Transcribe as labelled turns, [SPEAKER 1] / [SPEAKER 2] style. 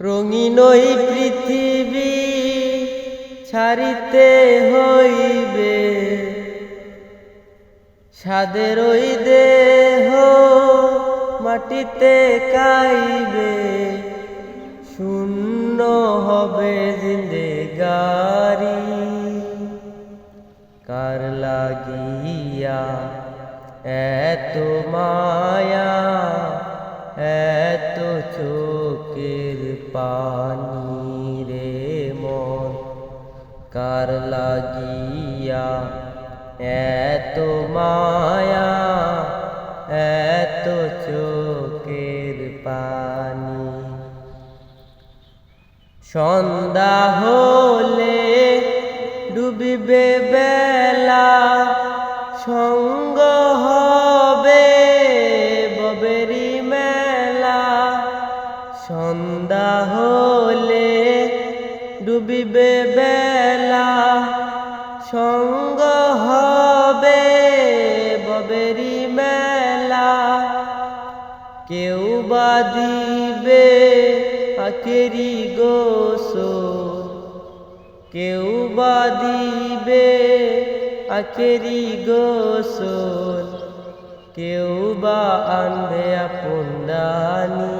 [SPEAKER 1] রঙিন পৃথিবী ছাড়িতে হইবে। সাদের ওই দেহ মাটিতে কাইবে। শূন্য হবে জিন্দে গারি কার লাগিয়া এত মায়া এত চোখের পানি রে মন, কার লাগিয়া এত মায়া, এত চোখের পানি। সন্ধ্যা হলে ডুবিবে সন্ধ্যা হলে ডুবিবে বেলা। সঙ্গ হবে ববেরি মেলা। কেউ বা দিবে আকেরি গোসল। কেউ বা দিবে আকেরি গোসল। কেউ বা আনবে আপন দানি।